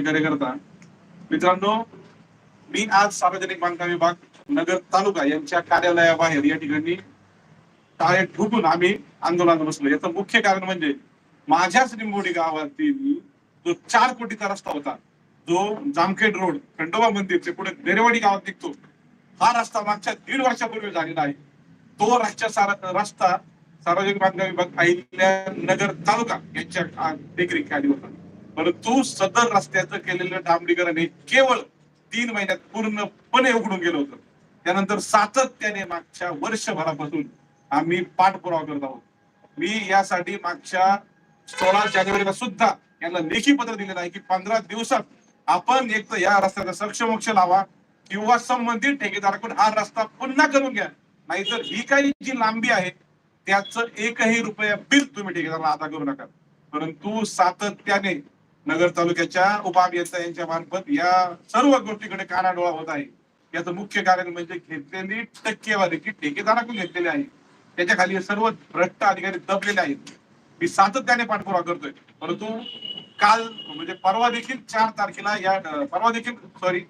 कार्यकर्ता. मित्रांनो मी आज सार्वजनिक बांधकाम विभाग नगर तालुका यांच्या कार्यालयाबाहेर या ठिकाणी टाळे ठोकून आम्ही आंदोलनात बसलो. याचं मुख्य कारण म्हणजे माझ्याच निंबोडी गावातील जो चार कोटीचा रस्ता होता जो जामखेड रोड खंडोबा मंदिरचे पुढे नेरेवाडी गावात निघतो हा रस्ता मागच्या दीड वर्षापूर्वी झालेला आहे. तो रस्ता रस्ता सार्वजनिक बांधकाम विभाग अहिल्या नगर तालुका यांच्या आ- देखरेखीखाली होता. परंतु सदर रस्त्याचं केलेलं डांबरीकरण हे केवळ तीन महिन्यात पूर्णपणे उघडून गेलं होतं. त्यानंतर सातत्याने मागच्या वर्षभरापासून आम्ही पाठपुरावा करत आहोत. मी यासाठी मागच्या सोळा जानेवारीला सुद्धा यांना लेखी पत्र दिलेलं आहे की पंधरा दिवसात आपण एक तर या रस्त्याचा सक्षमोक्ष लावा किंवा संबंधित ठेकेदाराकडून हा रस्ता पुन्हा करून घ्या. नाहीतर ही काही जी लांबी आहे त्याचं एकही रुपया बिल तुम्ही ठेकेदाराला अदा करू नका. परंतु सातत्याने नगर तालुक्याच्या उपअभियंता यांच्या मार्फत या सर्व गोष्टीकडे कानाडोळा होत आहे. याचं मुख्य कारण म्हणजे घेतलेली टक्केवारी की ठेकेदाराकडून घेतलेली आहे त्याच्याखाली सर्व भ्रष्ट अधिकारी दबलेले आहेत. मी सातत्याने पाठपुरावा करतोय. परंतु काल म्हणजे परवा देखील चार तारखेला या परवा देखील सॉरी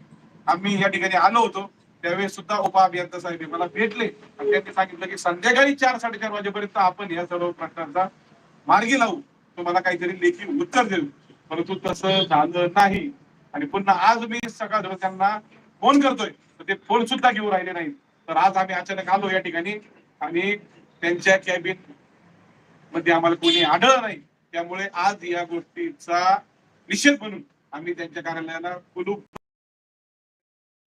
आम्ही या ठिकाणी आलो होतो. त्यावेळेस सुद्धा उपअभियंता साहेब मला भेटले. आणि त्यांनी सांगितलं की संध्याकाळी चार साडेचार वाजेपर्यंत आपण या सर्व प्रश्नांचा मार्गी लावू. तुम्हाला काहीतरी लेखी उत्तर देऊ. परंतु तसं झालं नाही. आणि पुन्हा आज मी सकाळ त्यांना फोन करतोय. तर ते फोन सुद्धा घेऊ राहिले नाहीत. तर आज आम्ही अचानक आलो या ठिकाणी आणि त्यांच्या कॅबिनमध्ये आम्हाला कोणी आढळलं नाही. त्यामुळे आज या गोष्टीचा निषेध म्हणून आम्ही त्यांच्या कार्यालयाला कुलूप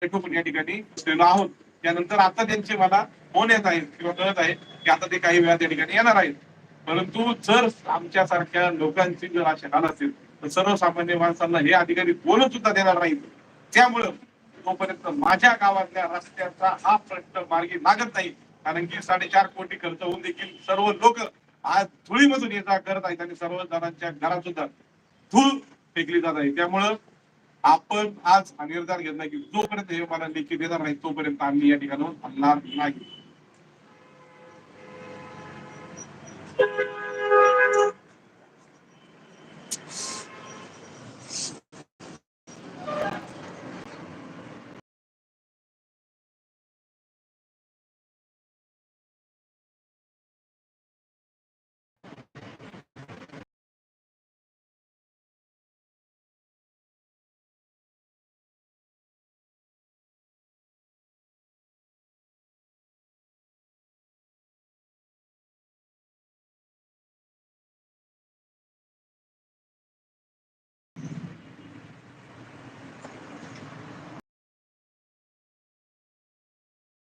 या ठिकाणी बसलेलो आहोत. त्यानंतर आता त्यांचे मला फोन येत आहेत किंवा कळत आहे की आता ते काही वेळा त्या ठिकाणी येणार आहेत. परंतु जर आमच्या सारख्या लोकांची जर अशी हाल असेल सर्वसामान्य माणसांना हे अधिकारी बोलून सुद्धा देणार नाही त्यामुळं तोपर्यंत माझ्या गावातल्या रस्त्याचा हा प्रश्न मार्गी लागत नाही. कारण की साडेचार कोटी खर्च होऊन देखील सर्व लोक आज धुळीमधून ये करत आहेत आणि सर्व जणांच्या घरात सुद्धा धूळ फेकली जात आहे. त्यामुळं आपण आज हा निर्धार घेतला की जोपर्यंत हे मला लेखी देणार नाही तोपर्यंत आम्ही या ठिकाणाहून हलणार नाही.